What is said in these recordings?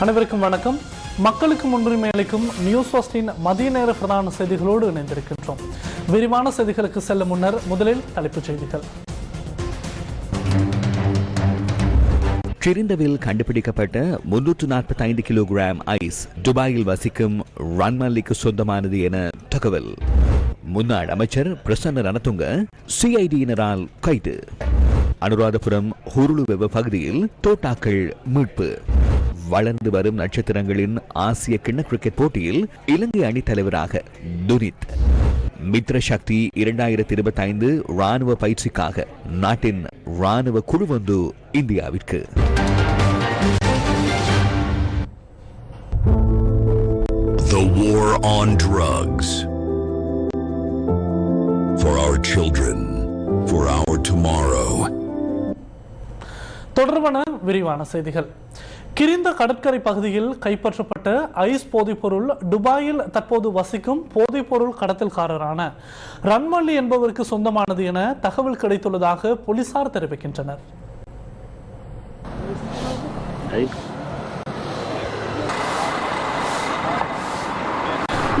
அனைவருக்கும் வணக்கம். மக்களுக்கு முன்னுரிமை அளிக்கும் நியூஸ் ஃபர்ஸ்டின் மதிய நேர பிரதான செய்திகளோடு இணைந்திருக்கின்றோம். விரிவான செய்திகளுக்கு செல்லும் முன்னர் முதலில் தலைப்புச் செய்திகள். சிரிந்தவில் கண்டுபிடிக்கப்பட்ட முன்னூற்று நாற்பத்தி ஐந்து கிலோகிராம் ஐஸ் துபாயில் வசிக்கும் ரன்மல்லிக்கு சொந்தமானது என தகவல். முன்னாள் அமைச்சர் பிரசன்ன ரணத்துங்க சிஐடியினரால் கைது. அனுராதபுரம் ஹுருளுவெவ பகுதியில் தோட்டாக்கள் மீட்பு வளர்ந்து வரும் நட்சத்திரங்களின் ஆசிய கிண்ண கிரிக்கெட் போட்டியில் இலங்கை அணித்தலைவராக துரித் மித்ர சக்தி இரண்டாயிரத்தி இருபத்தி ஐந்து ராணுவ பயிற்சிக்காக நாட்டின் ராணுவ குழு வந்து இந்தியாவிற்கு The War on Drugs. For our children, for our tomorrow. தொடர்பான விரிவான செய்திகள். கிரிந்த கடற்கரை பகுதியில் கைப்பற்றப்பட்ட ஐஸ் போதைப்பொருள் துபாயில் தற்போது வசிக்கும் போதைப்பொருள் கடத்தல்காரரான ரன்மல்லி என்பவருக்கு சொந்தமானது என தகவல் கிடைத்துள்ளதாக போலீசார் தெரிவிக்கின்றனர்.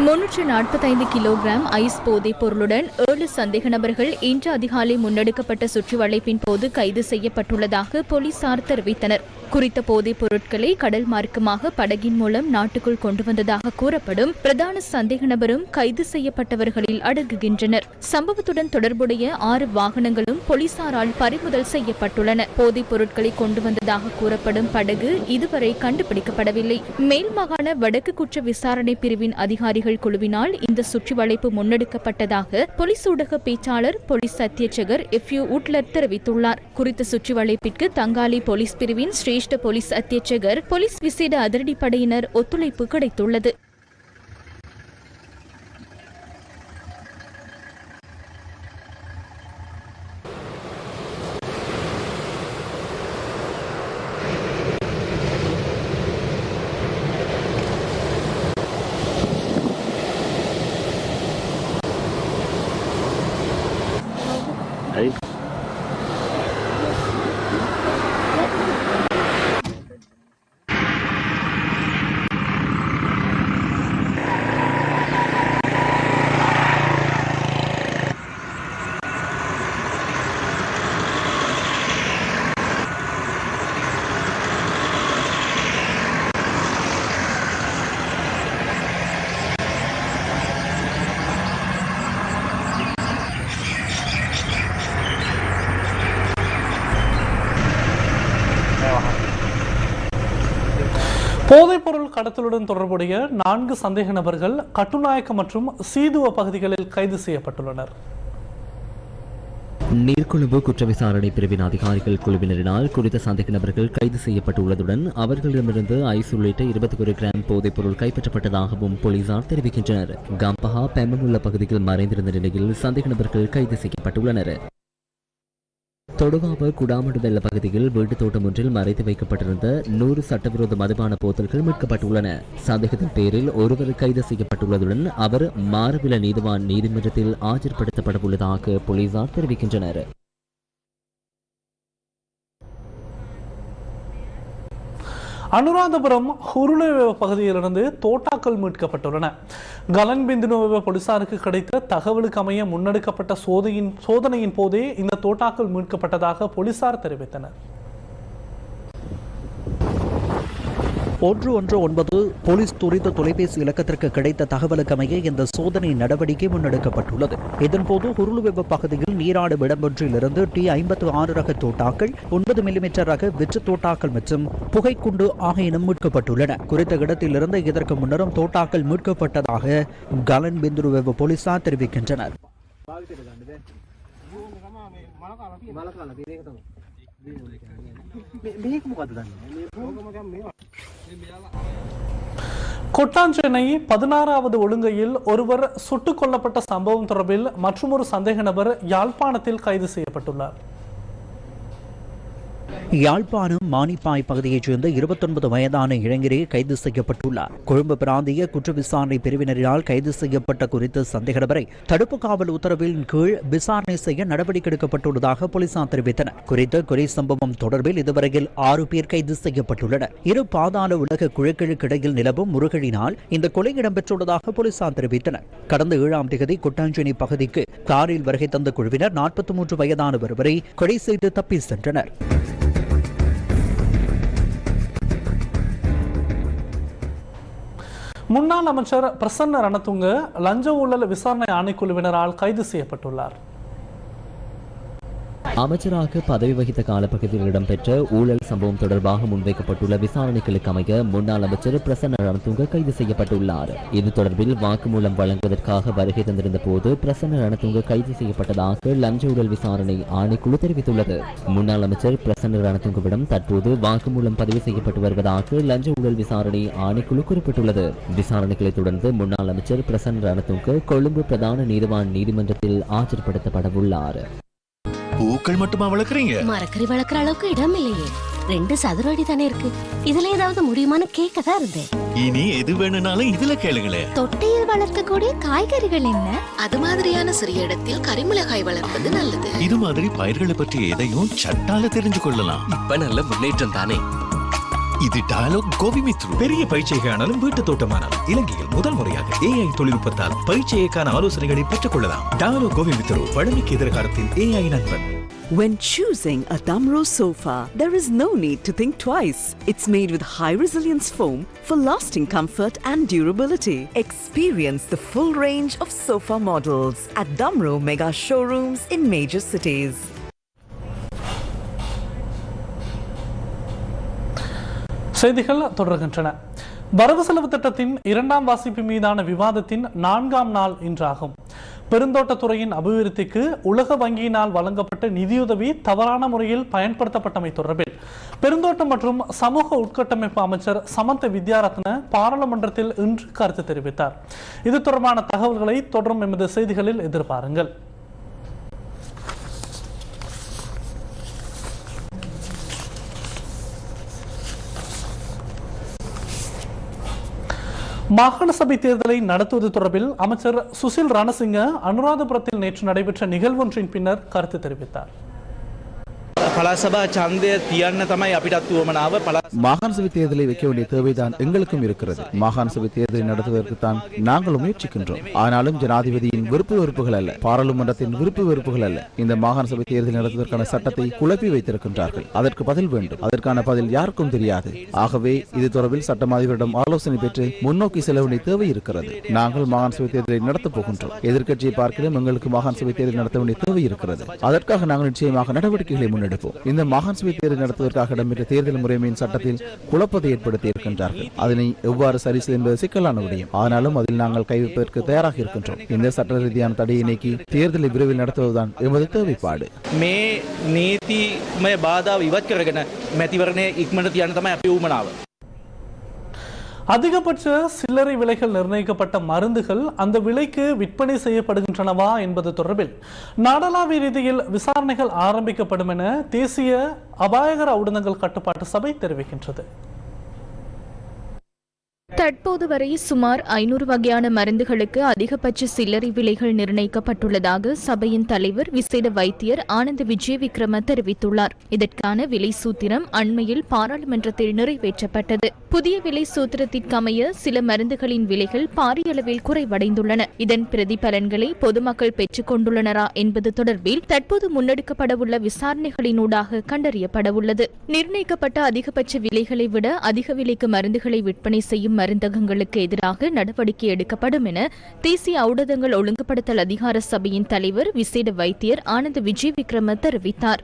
முன்னூற்று நாற்பத்தைந்து கிலோகிராம் ஐஸ் போதைப் பொருளுடன் ஏழு சந்தேக நபர்கள் இன்று அதிகாலை முன்னெடுக்கப்பட்ட சுற்றுவளைப்பின் போது கைது செய்யப்பட்டுள்ளதாக போலீசார் தெரிவித்தனர். குறித்த போதைப் பொருட்களை கடல் மார்க்கமாக படகின் மூலம் நாட்டுக்குள் கொண்டு வந்ததாக கூறப்படும் பிரதான சந்தேக நபரும் கைது செய்யப்பட்டவர்களில் அடங்குகின்றனர். சம்பவத்துடன் தொடர்புடைய ஆறு வாகனங்களும் போலீசாரால் பறிமுதல் செய்யப்பட்டுள்ளன. போதைப் பொருட்களை கொண்டு வந்ததாக கூறப்படும் படகு இதுவரை கண்டுபிடிக்கப்படவில்லை. மேல் மாகாண வடக்கு குற்ற விசாரணை பிரிவின் அதிகாரிகள் குழுவினால் இந்த சுற்றி வளைப்பு முன்னெடுக்கப்பட்டதாக போலீஸ் ஊடக பேச்சாளர் போலீஸ் அத்தியட்சகர் எஃப் யூ உட்லர் தெரிவித்துள்ளார். குறித்த சுற்றி வளைப்பிற்கு தங்காலி போலீஸ் பிரிவின் ஸ்ரீ சிரேஷ்ட போலீஸ் அத்தியட்சகர் போலீஸ் விசேட அதிரடிப்படையினர் ஒத்துழைப்பு கிடைத்துள்ளது. போதைப்பொருள் கடத்தலுடன் தொடர்புடைய நான்கு சந்தேக நபர்கள் கட்டுநாயக்க மற்றும் சீதுவ பகுதிகளில் கைது செய்யப்பட்டுள்ளனர். நீர்கொழும்பு குற்ற விசாரணை பிரிவின் அதிகாரிகள் குழுவினரினால் குறித்த சந்தேக நபர்கள் கைது செய்யப்பட்டுள்ளதுடன் அவர்களிடமிருந்து ஐஸ் உள்ளிட்ட இருபத்தி ஒரு கிராம் போதைப் பொருள் கைப்பற்றப்பட்டதாகவும் போலீசார் தெரிவிக்கின்றனர். கம்பஹா பெமமுள்ள பகுதியில் மறைந்திருந்த நிலையில் சந்தேக நபர்கள் கைது செய்யப்பட்டுள்ளனர். தொடுவாப குடாமடுதல்ல பகுதியில் வீட்டு தோட்டம் ஒன்றில் மறைத்து வைக்கப்பட்டிருந்த நூறு சட்டவிரோத மதுபான போத்தல்கள் மீட்கப்பட்டுள்ளன. சந்தேகத்தின் பேரில் ஒருவர் கைது செய்யப்பட்டுள்ளதுடன் அவர் மாரவில நீதிவான் நீதிமன்றத்தில் ஆஜர்படுத்தப்பட உள்ளதாக போலீசார் தெரிவிக்கின்றனர். அனுராதபுரம் ஹுருளவேவ பகுதியிலிருந்து தோட்டாக்கள் மீட்கப்பட்டுள்ளன. கலன் பிந்துனுவ போலீசாருக்கு கிடைத்த தகவலுக்கு அமைய முன்னெடுக்கப்பட்ட சோதையின் சோதனையின் போதே இந்த தோட்டாக்கள் மீட்கப்பட்டதாக போலீசார் தெரிவித்தனர். ஒன்று ஒன்று ஒன்பது போலீஸ் துரித தொலைபேசி இலக்கத்திற்கு கிடைத்த தகவலுக்கமைய இந்த சோதனை நடவடிக்கை முன்னெடுக்கப்பட்டுள்ளது. இதன்போது ஹுருளுவெவ பகுதியில் நீராடும் இடமொன்றிலிருந்து டி ஐம்பத்து ஆறு ரக தோட்டாக்கள் ஒன்பது மில்லிமீட்டர் ரக வெற்று தோட்டாக்கள் மற்றும் புகைக்குண்டு ஆகியனும் மீட்கப்பட்டுள்ளன. குறித்த இடத்திலிருந்து இதற்கு முன்னரும் தோட்டாக்கள் மீட்கப்பட்டதாக கலன் பிந்துருவெவ போலீசார் தெரிவிக்கின்றனர். கொட்டாஞ்சேனை பதினாறாவது ஒழுங்கையில் ஒருவர் சுட்டுக் கொல்லப்பட்ட சம்பவம் தொடர்பில் மற்றொரு சந்தேக நபர் யாழ்ப்பாணத்தில் கைது செய்யப்பட்டுள்ளார். யாழ்ப்பாணம் மானிப்பாய் பகுதியைச் சேர்ந்த இருபத்தொன்பது வயதான இளைஞரே கைது செய்யப்பட்டுள்ளார். கொழும்பு பிராந்திய குற்ற விசாரணை பிரிவினரினால் கைது செய்யப்பட்ட குறித்த சந்தேக நபரை தடுப்பு காவல் உத்தரவின் கீழ் விசாரணை செய்ய நடவடிக்கை எடுக்கப்பட்டுள்ளதாக போலீசார் தெரிவித்தனர். குறித்த கொலை சம்பவம் தொடர்பில் இதுவரையில் ஆறு பேர் கைது செய்யப்பட்டுள்ளனர். இரு பாதாள உலக குழுக்களுக்கிடையில் நிலவும் முருகலினால் இந்த கொலை இடம்பெற்றுள்ளதாக போலீசார் தெரிவித்தனர். கடந்த ஏழாம் தேதி கொட்டாஞ்சேரி பகுதிக்கு காரில் வருகை தந்த குழுவினர் நாற்பத்தி மூன்று வயதான ஒருவரை கொலை செய்து தப்பி சென்றனர். முன்னாள் அமைச்சர் பிரசன்ன ரணத்துங்க லஞ்ச ஊழல் விசாரணை ஆணைக்குழுவினரால் கைது செய்யப்பட்டுள்ளார். அமைச்சராக பதவி வகித்த காலப்பகுதியில் இடம்பெற்ற ஊழல் சம்பவம் தொடர்பாக முன்வைக்கப்பட்டுள்ள விசாரணைகளுக்கு அமைய முன்னாள் அமைச்சர் பிரசன்ன ரணதுங்க கைது செய்யப்பட்டுள்ளார். இது தொடர்பில் வாக்குமூலம் வழங்குவதற்காக வருகை தந்திருந்த போது பிரசன்ன ரணதுங்க கைது செய்யப்பட்டதாக லஞ்ச ஊழல் விசாரணை ஆணைக்குழு தெரிவித்துள்ளது. முன்னாள் அமைச்சர் பிரசன்ன ரணதுங்கவிடம் தற்போது வாக்குமூலம் பதிவு செய்யப்பட்டு வருவதாக லஞ்ச ஊழல் விசாரணை ஆணைக்குழு குறிப்பிட்டுள்ளது. விசாரணைகளை தொடர்ந்து முன்னாள் அமைச்சர் பிரசன்ன ரணதுங்க கொழும்பு பிரதான நீதிவான் நீதிமன்றத்தில் ஆஜர்படுத்தப்படவுள்ளார். பூக்கள் மட்டுமா வளர்க்குறீங்க? மரக்கறி வளர்க்குற அளவுக்கு இடம் இல்லையே. ரெண்டு சதுர அடி தானே இருக்கு. இதுல ஏதாவது முடியுமான்னு கேட்க தான் இருந்தேன். இனி எது வேணும்னாலும் இதுல கேளுங்களேன் தொட்டியில் வளர்க்கக்கூடிய காய்கறிகள் என்ன? அது மாதிரியான சிறிய இடத்தில் கரிமிளகாய் வளர்ப்பது நல்லது. இது மாதிரி பயிர்களை பற்றி எதையும் சட்டால தெரிஞ்சு கொள்ளலாம். இப்ப நல்ல முன்னேற்றம் தானே. இது டயலாக் கோவிமித்ரு பெரிய பயிற்சிக்கானாலும் வீட்டு தோட்டமானாலும் இலங்கையில் முதல் முறையாக ஏஐ தொழில்நுட்பத்தால் பயிற்சியைக்கான ஆலோசனைகளை பெற்றுக் கொள்ளலாம் டாலோ கோவிமித்ரு வடமிக்கு எதிர்காலத்தின் ஏஐ நண்பன் When choosing a Damro sofa, there is no need to think twice. It's made with high resilience foam for lasting comfort and durability. Experience the full range of sofa models at Damro Mega Showrooms in major cities. செய்திகள் தொடர்கின்றன. வரவு செலவு திட்டத்தின் இரண்டாம் வாசிப்பு மீதான விவாதத்தின் நான்காம் நாள் இன்றாகும். பெருந்தோட்டத்துறையின் அபிவிருத்திக்கு உலக வங்கியினால் வழங்கப்பட்ட நிதியுதவி தவறான முறையில் பயன்படுத்தப்பட்டமை தொடர்பில் பெருந்தோட்டம் மற்றும் சமூக உட்கட்டமைப்பு அமைச்சர் சமந்த வித்யாரத்ன பாராளுமன்றத்தில் இன்று கருத்து தெரிவித்தார். இது தொடர்பான தகவல்களை தொடரும் எமது செய்திகளில் எதிர்பாருங்கள். மாகாண சபை தேர்தலை நடத்துவது தொடர்பில் அமைச்சர் சுசில் ரணசிங்க அனுராதபுரத்தில் நேற்று நடைபெற்ற நிகழ்வொன்றின் பின்னர் கருத்து தெரிவித்தார். பலாசபா சந்தைய தியன்ன தமை அப்பிடத் தூமனாவ மாகாண சபை தேர்தலை வைக்க வேண்டிய தேவைதான் எங்களுக்கும் இருக்கிறது. மாகாண சபை தேர்தலை நடத்துவதற்கு தான் நாங்கள் முயற்சிக்கின்றோம். ஆனாலும் ஜனாதிபதியின் விருப்பு வெறுப்புகள் அல்ல. பாராளுமன்றத்தின் விருப்பு வெறுப்புகள் அல்ல. இந்த மாகாண சபை தேர்தலை நடத்துவதற்கான சட்டத்தை குழப்பி வைத்திருக்கின்றார்கள். அதற்கு பதில் வேண்டும். அதற்கான பதில் யாருக்கும் தெரியாது. ஆகவே இது தொடர்பில் சட்டமாதிபரிடம் ஆலோசனை பெற்று முன்னோக்கி செல்ல வேண்டிய தேவை இருக்கிறது. நாங்கள் மாகாண சபை தேர்தலை நடத்தப் போகின்றோம். எதிர்க்கட்சியை பார்க்கிறோம் எங்களுக்கு மாகாண சபை தேர்தல் நடத்த வேண்டிய தேவை இருக்கிறது. அதற்காக நாங்கள் நிச்சயமாக நடவடிக்கைகளை முன்னெடுப்போம். இந்த மாகாண சபை தேர்தல் நடத்துவதற்காக இடம்பெற்ற தேர்தல் முறைமையின் சட்டத்தில் குழப்பத்தை ஏற்படுத்தி இருக்கின்றார்கள் அதனை எவ்வாறு சரி செய்வது என்பது சிக்கலான விடயம் ஆனாலும் அதில் நாங்கள் கைவிப்பதற்கு தயாராக இருக்கின்றோம் இந்த சட்ட ரீதியான தடையை நீக்கி தேர்தலை விரைவில் நடத்துவதுதான் எமது தேவைப்பாடு මේ නීතිමය බාධාව ඉවත් කරගෙන මැතිවරණය ඉක්මට තියන්න තමයි අපි වුමනාව. அதிகபட்ச சில்லறை விலைகள் நிர்ணயிக்கப்பட்ட மருந்துகள் அந்த விலைக்கு விற்பனை செய்யப்படுகின்றனவா என்பது தொடர்பில் நாடளாவிய ரீதியில் விசாரணைகள் ஆரம்பிக்கப்படும் என தேசிய அபாயகர ஊடகங்கள் கட்டுப்பாட்டு சபை தெரிவிக்கின்றது. தற்போது வரை சுமார் ஐநூறு வகையான மருந்துகளுக்கு அதிகபட்ச சில்லறை விலைகள் நிர்ணயிக்கப்பட்டுள்ளதாக சபையின் தலைவர் விசேட வைத்தியர் ஆனந்த விஜய விக்ரம தெரிவித்துள்ளார். இதற்கான விலை சூத்திரம் அண்மையில் பாராளுமன்றத்தில் நிறைவேற்றப்பட்டது. புதிய விலை சூத்திரத்திற்கமைய சில மருந்துகளின் விலைகள் பாரிய அளவில் குறைவடைந்துள்ளன. இதன் பிரதிபலன்களை பொதுமக்கள் பெற்றுக் கொண்டுள்ளனரா என்பது தொடர்பில் தற்போது முன்னெடுக்கப்படவுள்ள விசாரணைகளினூடாக கண்டறியப்படவுள்ளது. நிர்ணயிக்கப்பட்ட அதிகபட்ச விலைகளை விட அதிக விலைக்கு மருந்துகளை விற்பனை செய்யும் மருந்தகங்களுக்கு எதிராக நடவடிக்கை எடுக்கப்படும் என தேசிய ஊடகங்கள் ஒழுங்குபடுத்தல் அதிகார சபையின் தலைவர் விசேட வைத்தியர் ஆனந்த் விஜய் விக்ரம தெரிவித்தார்.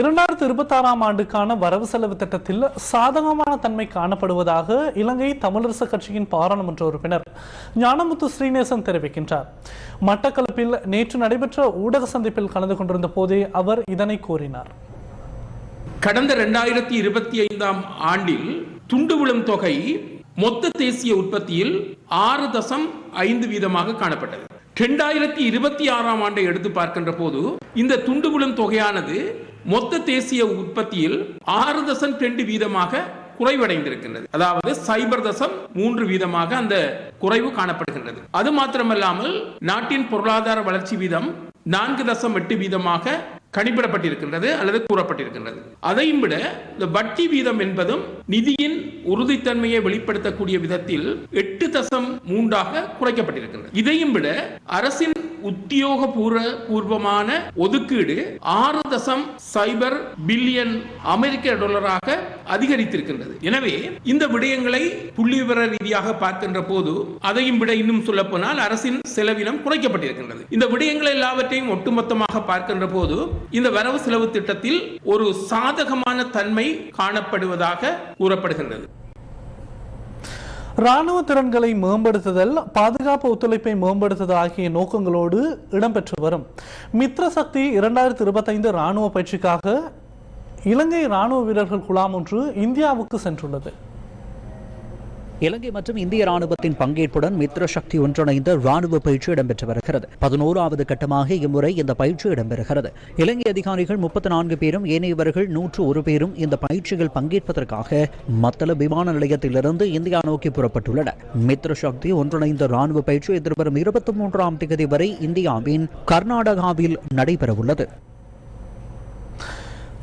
இரண்டாயிரத்தி இருபத்தி ஆறாம் ஆண்டுக்கான வரவு செலவு திட்டத்தில் சாதகமான தன்மை காணப்படுவதாக இலங்கை தமிழரசு கட்சியின் பாராளுமன்ற உறுப்பினர் ஞானமுத்து ஸ்ரீநேசன் தெரிவிக்கின்றார். மட்டக்களப்பில் நேற்று நடைபெற்ற ஊடக சந்திப்பில் கலந்து கொண்டிருந்த போதே அவர் இதனை கூறினார். கடந்த இரண்டாயிரத்தி இருபத்தி ஐந்தாம் ஆண்டில் துண்டு விழும் தொகை மொத்த தேசிய உற்பத்தியில் ஆறு தசம் ஐந்து வீதமாக காணப்பட்டது. இரண்டாயிரத்தி இருபத்தி ஆறாம் ஆண்டை எடுத்து பார்க்கின்ற போது இந்த துண்டு விழும் தொகையானது மொத்த தேசிய உற்பத்தியில் ஆறு தசம் ரெண்டு வீதமாக குறைவடைந்திருக்கின்றது. அதாவது சைபர் தசம் மூன்று வீதமாக அந்த குறைவு காணப்படுகின்றது. அது மாத்திரமல்லாமல் நாட்டின் பொருளாதார வளர்ச்சி வீதம் நான்கு தசம் எட்டு வீதமாக கணிப்பிடப்பட்டிருக்கின்றது அல்லது கூறப்பட்டிருக்கின்றது. அதையும் விட இந்த வட்டி வீதம் என்பதும் நிதியின் உறுதித்தன்மையை வெளிப்படுத்தக்கூடிய விதத்தில் எட்டு தசம் மூன்றாக குறைக்கப்பட்டிருக்கின்றது. இதையும் விட அரசின் உத்தியோகபூர்வ பூர்வமான ஒதுக்கீடு ஆறு தசம் சைபர் பில்லியன் அமெரிக்க டாலராக அதிகரித்திருக்கின்றது. எனவே இந்த விடயங்களை புள்ளி விவர ரீதியாக பார்க்கின்ற போது அதையும் விட இன்னும் சொல்ல போனால் அரசின் செலவினம் குறைக்கப்பட்டிருக்கின்றது. இந்த விடயங்கள் எல்லாவற்றையும் ஒட்டுமொத்தமாக பார்க்கின்ற போது இந்த வரவு செலவு திட்டத்தில் ஒரு சாதகமான தன்மை காணப்படுவதாக கூறப்படுகின்றது. ராணுவ திறன்களை மேம்படுத்துதல் பாதுகாப்பு ஒத்துழைப்பை மேம்படுத்துதல் ஆகிய நோக்கங்களோடு இடம்பெற்று வரும். மித்ர சக்தி இரண்டாயிரத்தி இருபத்தைந்து ராணுவ பயிற்சிக்காக இலங்கை ராணுவ வீரர்கள் குழாம் ஒன்று இந்தியாவுக்கு சென்றுள்ளது. இலங்கை மற்றும் இந்திய ராணுவத்தின் பங்கேற்புடன் மித்ர சக்தி ஒன்றிணைந்த ராணுவ பயிற்சி இடம்பெற்று வருகிறது பதினோராவது கட்டமாக இம்முறை இந்த பயிற்சி இடம்பெறுகிறது. இலங்கை அதிகாரிகள் முப்பத்தி நான்கு பேரும் ஏனையவர்கள் நூற்று ஒரு பேரும் இந்த பயிற்சியில் பங்கேற்பதற்காக மத்தள விமான நிலையத்திலிருந்து இந்தியா நோக்கி புறப்பட்டுள்ளனர். மித்ர சக்தி ஒன்றிணைந்த ராணுவ பயிற்சி எதிர்வரும் இருபத்தி மூன்றாம் தேதி வரை இந்தியாவின் கர்நாடகாவில் நடைபெறவுள்ளது.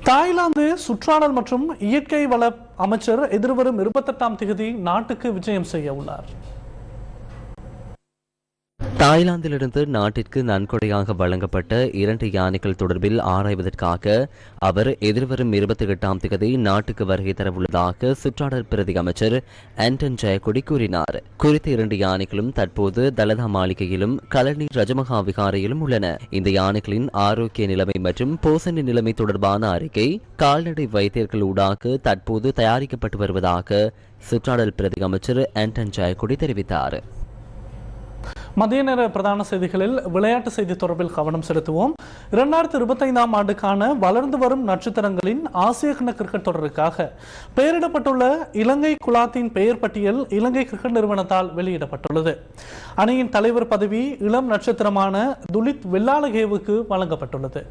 தாய்லாந்து சுற்றாடல் மற்றும் இயற்கை வள அமைச்சர் எதிர்வரும் இருபத்தெட்டாம் தேதி நாட்டுக்கு விஜயம் செய்ய உள்ளார். தாய்லாந்திலிருந்து நாட்டிற்கு நன்கொடையாக வழங்கப்பட்ட இரண்டு யானைகள் தொடர்பில் ஆராய்வதற்காக அவர் எதிர்வரும் இருபத்தி எட்டாம் தேதி நாட்டுக்கு வருகை தரவுள்ளதாக சுற்றாடல் பிரதி அமைச்சர் ஆண்டன் ஜெயக்கொடி கூறினார். குறித்த இரண்டு யானைகளும் தற்போது தலதா மாளிகையிலும் கலனி ரஜமகா விகாரையிலும் உள்ளன. இந்த யானைகளின் ஆரோக்கிய நிலைமை மற்றும் போசணி நிலைமை தொடர்பான அறிக்கை கால்நடை வைத்தியர்கள் ஊடாக தற்போது தயாரிக்கப்பட்டு வருவதாக சுற்றாடல் பிரதி அமைச்சர் ஆண்டன் ஜெயக்கொடி தெரிவித்தார். மதிய நேர பிரதான செய்திகளில் விளையாட்டு செய்தி தொடர்பில் கவனம் செலுத்துவோம். இரண்டாயிரத்தி இருபத்தைந்தாம் ஆண்டுக்கான வளர்ந்து வரும் நட்சத்திரங்களின் ஆசிய கிண கிரிக்கெட் தொடருக்காக பெயரிடப்பட்டுள்ள இலங்கை குலாத்தின் பெயர் பட்டியல் இலங்கை கிரிக்கெட் நிறுவனத்தால் வெளியிடப்பட்டுள்ளது. அணியின் தலைவர் பதவி இளம் நட்சத்திரமான துலித் வெள்ளாளகேவுக்கு வழங்கப்பட்டுள்ளது.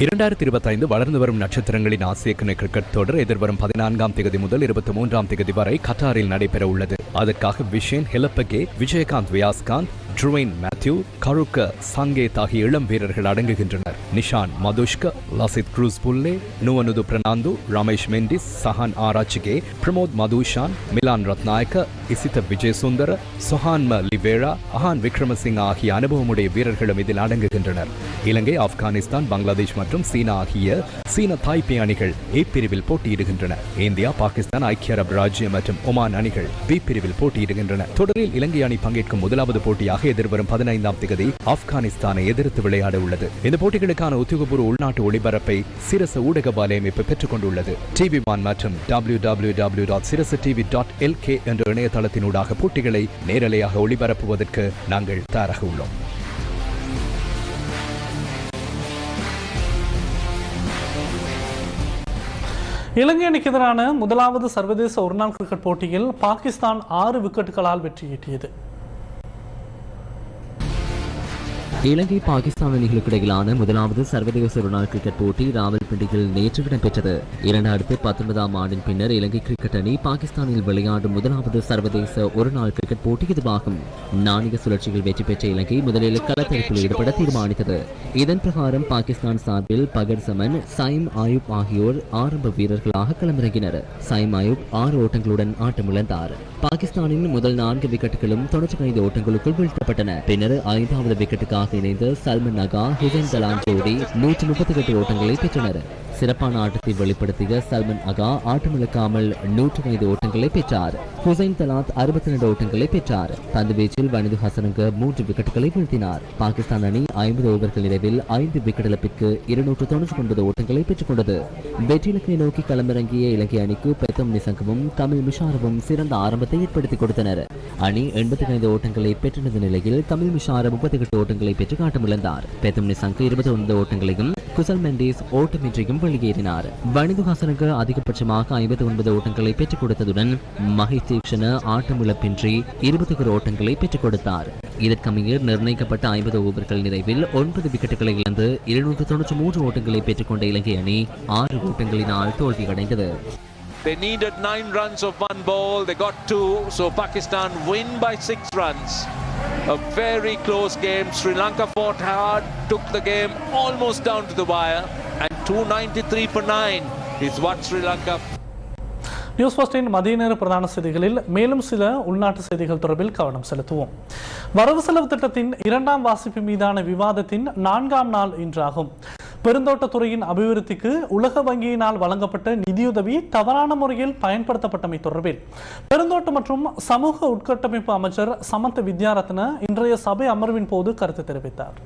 இரண்டாயிரத்தி இருபத்தைந்து வளர்ந்து வரும் நட்சத்திரங்களின் ஆசிய கிரிக்கெட் தொடர் எதிர்வரும் பதினான்காம் தேதி முதல் இருபத்தி மூன்றாம் தேதி வரை கட்டாரில் நடைபெற உள்ளது அதற்காக விஷேன் ஹெலப்பகே விஜயகாந்த் வியாஸ்காந்த் ட்ருவைன் மேத்யூ கருக்க சங்கேத் ஆகிய இளம் வீரர்கள் அடங்குகின்றனர். நிஷான் மதுஷ்க லசித் க்ரூஸ் புல்லே நுவனுது பிரணாந்து ரமேஷ் மெண்டிஸ் சஹான் ஆராச்சிகே பிரமோத் மதுஷான் மிலான் ரத்நாயக்க இசித விஜய் சுந்தர ம லிவேரா அஹான் விக்ரமசிங் ஆகிய அனுபவமுடைய வீரர்களும் இதில் அடங்குகின்றனர். இலங்கை ஆப்கானிஸ்தான் பங்களாதேஷ் மற்றும் சீனா ஆகிய சீன தாய்பே அணிகள் ஏ பிரிவில் போட்டியிடுகின்றன. இந்தியா பாகிஸ்தான் ஐக்கிய அரபு ராஜ்யம் மற்றும் ஒமான் அணிகள் பி பிரிவில் போட்டியிடுகின்றன. தொடரில் இலங்கை அணி பங்கேற்கும் முதலாவது போட்டியாக எதிர்வரும் பதினைந்தாம் தேதி ஆப்கானிஸ்தானை எதிர்த்து விளையாட உள்ளது. இந்த போட்டிகளுக்கான உத்தியோகபூர்வ உள்நாட்டு ஒளிபரப்பை சிரச ஊடக வலையமைப்பு பெற்றுக் கொண்டுள்ளது. டிவி ஒன் மற்றும் W W W dot Sirasa TV dot LK என்ற இணையதளத்தினூடாக போட்டிகளை நேரலையாக ஒளிபரப்புவதற்கு நாங்கள் தயாராக உள்ளோம். இலங்கை அணிக்கு எதிரான முதலாவது சர்வதேச ஒருநாள் கிரிக்கெட் போட்டியில் பாகிஸ்தான் ஆறு விக்கெட்டுகளால் வெற்றி ஈட்டியது. இலங்கை பாகிஸ்தான் அணிகளுக்கு இடையிலான முதலாவது சர்வதேச ஒருநாள் கிரிக்கெட் போட்டி ராவல்பிண்டியில் நேற்று இடம்பெற்றது. இரண்டாயிரத்து பத்தொன்பதாம் ஆண்டின் பின்னர் இலங்கை கிரிக்கெட் அணி பாகிஸ்தானில் விளையாடும் முதலாவது சர்வதேச ஒருநாள் கிரிக்கெட் போட்டி இதுவாகும். நாணய சுழற்சியில் வெற்றி பெற்ற இலங்கை முதலில் களத்தரப்பில் ஈடுபட தீர்மானித்தது. இதன் பிரகாரம் பாகிஸ்தான் சார்பில் பகர் சமன் சைம் ஆயுப் ஆகியோர் ஆரம்ப வீரர்களாக களமிறங்கினர். சைம் ஆயுப் ஆறு ஓட்டங்களுடன் ஆட்டமிழந்தார். பாகிஸ்தானின் முதல் நான்கு விக்கெட்டுகளும் தொன்னூற்றி ஐந்து ஓட்டங்களுக்குள் வீழ்த்தப்பட்டன. பின்னர் ஐந்தாவது விக்கெட்டுக்காக இணைந்த சல்மன் நகா ஹுசைன் தலான் ஜோடி நூற்றி முப்பத்தி எட்டு ஓட்டங்களை பெற்றனர். சிறப்பான ஆட்டத்தை வெளிப்படுத்திய சல்மன் அகா ஆட்டமிழக்காமல் நூற்றி ஐந்து ஓட்டங்களை பெற்றார். ஹுசைன் தலாத் அறுபத்தி ரெண்டு ஓட்டங்களை பெற்றார். பந்து வீச்சில் வனிது ஹசனுங்க மூன்று விக்கெட்டுகளை வீழ்த்தினார். பாகிஸ்தான் அணி ஐம்பது ஓவர்கள் நிறைவில் ஐந்து விக்கெட் இழப்பிற்கு இருநூற்று தொன்னூற்றி ஒன்பது ஓட்டங்களை பெற்றுக் கொண்டது வெற்றி இலக்கை நோக்கி களமிறங்கிய இலங்கை அணிக்கு பெத்தம் நிசங்கமும் தமிழ் மிஷாரவும் சிறந்த ஆரம்பத்தை ஏற்படுத்திக் கொடுத்தனர். அணி எண்பத்தி ஐந்து ஓட்டங்களை பெற்றிருந்த நிலையில் தமிழ் மிஷார முப்பத்தி எட்டு ஓட்டங்களை பெற்று காட்டமிழந்தார் பெத்தம் நிசங்கு இருபத்தி ஒன்பது ஓட்டங்களையும் குசல் மெண்டிஸ் ஓட்டமின்றியும் வெளியேறினார். வனிதுஹாசனுக்கு அதிகபட்சமாக ஐம்பத்தி ஒன்பது ஓட்டங்களை பெற்றுக் கொடுத்ததுடன் மகேஷ் தீக்ஷண ஆட்டமிழப்பின்றி இருபத்தி ஒரு ஓட்டங்களை பெற்றுக் கொடுத்தார். இதற்கமைய நிர்ணயிக்கப்பட்ட ஐம்பது ஓவர்கள் நிறைவில் ஒன்பது விக்கெட்டுகளை இழந்து இருநூற்று தொன்னூற்றி மூன்று ஓட்டங்களை பெற்றுக்கொண்ட இலங்கை அணி ஆறு ஓட்டங்களினால் தோல்வியடைந்தது. They needed nine runs of one ball. They got two. So Pakistan win by six runs. A very close game. Sri Lanka fought hard, took the game almost down to the wire. And 293 for nine is what Sri Lanka news போஸ்டின் மதிய நேர பிரதான செய்திகளில் மேலும் சில உள்நாட்டு செய்திகள் தொடர்பில் கவனம் செலுத்துவோம் வரவு செலவு திட்டத்தின் இரண்டாம் வாசிப்பு மீதான விவாதத்தின் நான்காம் நாள் இன்றாகும் பெருந்தோட்டத்துறையின் அபிவிருத்திக்கு உலக வங்கியினால் வழங்கப்பட்ட நிதியுதவி தவறான முறையில் பயன்படுத்தப்பட்டமை தொடர்பில் பெருந்தோட்ட மற்றும் சமூக உட்கட்டமைப்பு அமைச்சர் சமந்த வித்யாரத்ன இன்றைய சபை அமர்வின் போது கருத்து தெரிவித்தார்.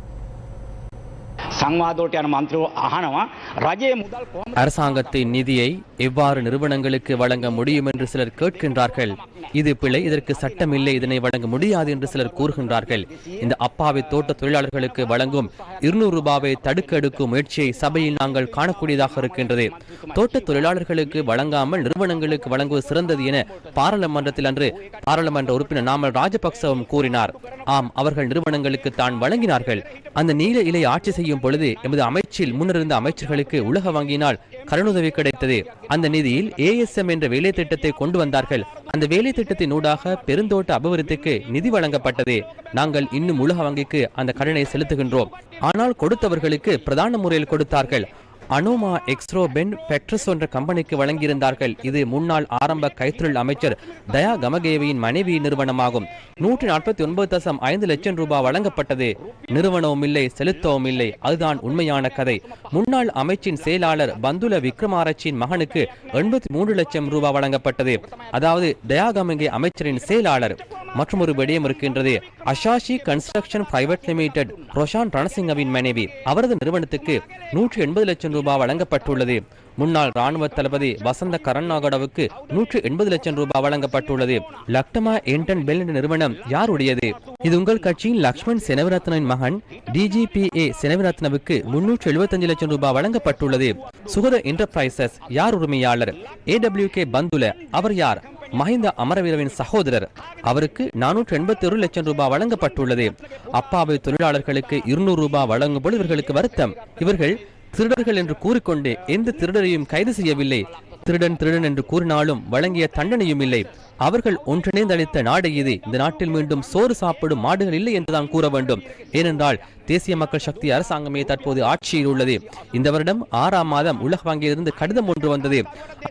සංවාදෝට යන මන්ත්‍රෝ අහනවා රජයේ මුදල් කොහොම அரசாங்கத்தின் நிதியை எவ்வாறு நிறுவனங்களுக்கு வழங்க முடியும் என்று சிலர் கேட்கின்றார்கள் இது பிழை இதற்கு சட்டமில்லை இதனை வழங்க முடியாது என்று சிலர் கூறுகின்றார்கள் இந்த அப்பாவி தோட்ட தொழிலாளர்களுக்கு வழங்கும் இருநூறு ரூபாவை தடுக்க எடுக்கும் முயற்சியை சபையில் நாங்கள் காணக்கூடியதாக இருக்கின்றது தோட்ட தொழிலாளர்களுக்கு வழங்காமல் நிறுவனங்களுக்கு வழங்குவது சிறந்தது என பாராளுமன்றத்தில் அன்று பாராளுமன்ற உறுப்பினர் நாமல் ராஜபக்சவும் கூறினார் ஆம் அவர்கள் நிறுவனங்களுக்கு தான் வழங்கினார்கள் அந்த நீல இலை ஆட்சி செய்யும் பொழுது எமது அமைச்சில் முன்னிருந்த அமைச்சர்களுக்கு உலக வங்கியினால் கடனுதவி கிடைத்தது. அந்த நிதியில் ஏஎஸ்எம் என்ற வேலை திட்டத்தை கொண்டு வந்தார்கள். அந்த வேலை திட்டத்தின் ஊடாக பெருந்தோட்ட அபிவிருத்திக்கு நிதி வழங்கப்பட்டது. நாங்கள் இன்னும் உலக வங்கிக்கு அந்த கடனை செலுத்துகின்றோம். ஆனால் கொடுத்தவர்களுக்கு பிரதான முறையில் கொடுத்தார்கள். அனோமா எக்ஸ்ரோபென் பெட்ரஸ் என்ற கம்பெனிக்கு வழங்கியிருந்தார்கள். இது முன்னாள் ஆரம்ப கைத்தொழில் அமைச்சர் தயா கமகேவியின் மனைவி நிறுவனமாகும். நூற்றி நாற்பத்தி ஒன்பது தசம் ஐந்து லட்சம் ரூபாய் வழங்கப்பட்டது. நிறுவனவும் இல்லை செலுத்தவும் இல்லை. அதுதான் உண்மையான கதை. முன்னாள் அமைச்சின் செயலாளர் பந்துல விக்ரமாராச்சியின் மகனுக்கு எண்பத்தி மூன்று லட்சம் ரூபாய் வழங்கப்பட்டது. அதாவது தயா கமகே அமைச்சரின் செயலாளர். மற்றும் ஒரு விடயம் இருக்கின்றது. Ashashi construction private limited Roshan ரணசிங்கவின் மனைவி. அவரது நிறுவனத்துக்கு நூற்றி எண்பது லட்சம் ரூபாய் வழங்கப்பட்டுள்ளது. முன்னாள் ராணுவ தளபதி வசந்த கரண்ணாகடவுக்கு நூற்று எண்பது லட்சம் ரூபாய் வழங்கப்பட்டுள்ளது. லக்டமா என்டன் பெல் நிறுவனம் யாருடையது? இது உங்கள் கட்சியின் லக்ஷ்மண் செனவரத்னின் மகன் டிஜிபிஏ செனவரத்னவுக்கு முன்னூற்று எழுபத்தஞ்சு லட்சம் ரூபாய் வழங்கப்பட்டுள்ளது. சுகத என்டர்பிரைசஸ் யார் உரிமையாளர்? ஏடபிள்யூ கே பந்துல அவர் யார்? மஹிந்த அமரவீரவின் சகோதரர். அவருக்கு நானூற்று எண்பத்தி ஒரு லட்சம் ரூபாய் வழங்கப்பட்டுள்ளது. அப்பாவை தொழிலாளர்களுக்கு இருநூறு ரூபாய் வழங்கும் பொழுது இவர்களுக்கு வருத்தம். இவர்கள் திருடர்கள் என்று கூறிக்கொண்டு எந்த திருடரையும் கைது செய்யவில்லை. திருடன் திருடன் என்று கூறினாலும் வழங்கிய தண்டனையும் இல்லை. அவர்கள் ஒன்றிணைந்து அளித்த நாடு இது. இந்த நாட்டில் மீண்டும் சோறு சாப்பிடும் மாடுகள் இல்லை என்றுதான் கூற வேண்டும். ஏனென்றால் தேசிய மக்கள் சக்தி அரசாங்கமே தற்போது ஆட்சியில் உள்ளது. இந்த வருடம் ஆறாம் மாதம் உலக வங்கியிலிருந்து கடிதம் ஒன்று வந்தது.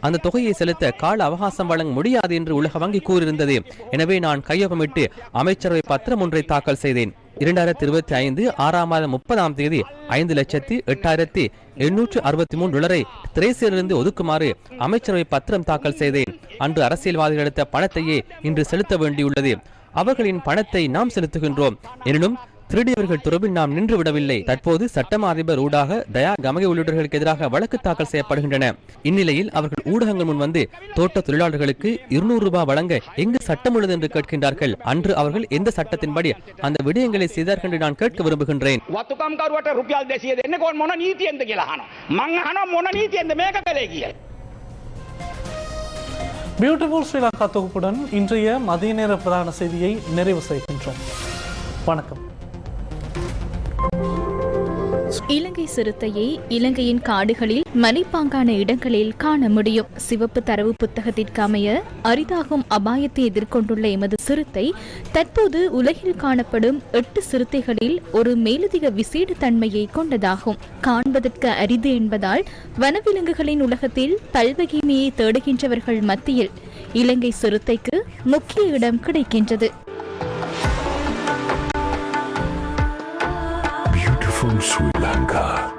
அந்த தொகையை செலுத்த கால அவகாசம் வழங்க முடியாது என்று உலக வங்கி கூறியிருந்தது. எனவே நான் கையொப்பமிட்டு அமைச்சரவை பத்திரம் ஒன்றை தாக்கல் செய்தேன். இரண்டாயிரத்தி இருபத்தி ஐந்து ஆறாம் மாதம் முப்பதாம் தேதி ஐந்து லட்சத்தி எட்டாயிரத்தி எண்ணூற்று அறுபத்தி மூன்று டாலரை திரைசேரிலிருந்து ஒதுக்குமாறு அமைச்சரவை பத்திரம் தாக்கல் செய்தேன். அன்று அரசியல்வாதிகள் எடுத்த பணத்தையே இன்று செலுத்த வேண்டியுள்ளது. அவர்களின் பணத்தை நாம் செலுத்துகின்றோம். எனினும் திருடியவர்கள் தொடர்பில் நாம் நின்று விடவில்லை தற்போது சட்டமா அதிபர் ஊடாக தயா கமகை உள்ளிட்டவர்களுக்கு எதிராக வழக்கு தாக்கல் செய்யப்படுகின்றன. இந்நிலையில் அவர்கள் ஊடகங்கள் முன் வந்து தோட்ட தொழிலாளர்களுக்கு இருநூறு ரூபாய் வழங்க எங்கு சட்டம் உள்ளது என்று கேட்கின்றார்கள். அன்று அவர்கள் எந்த சட்டத்தின்படி அந்த விடயங்களை செய்தார்கள் என்று நான் கேட்க விரும்புகின்றேன். பியூட்டிஃபுல் ஸ்ரீலங்கா தொகுப்புடன் இன்றைய மதிய நேர பிரதான செய்தியை நிறைவு செய்கின்றோம். வணக்கம். இலங்கை சிறுத்தையை இலங்கையின் காடுகளில் மலைப்பாங்கான இடங்களில் காண முடியும். சிவப்பு தரவு புத்தகத்திற்கு அமைய அரிதாகும் அபாயத்தை எதிர்கொண்டுள்ள எமது சிறுத்தை தற்போது உலகில் காணப்படும் எட்டு சிறுத்தைகளில் ஒரு மேலதிக விசேட தன்மையை கொண்டதாகும். காண்பதற்கு அரிது என்பதால் வனவிலங்குகளின் உலகத்தில் பல்வகைமையை தேடுகின்றவர்கள் மத்தியில் இலங்கை சிறுத்தைக்கு முக்கிய இடம் கிடைக்கின்றது. Sri Lanka.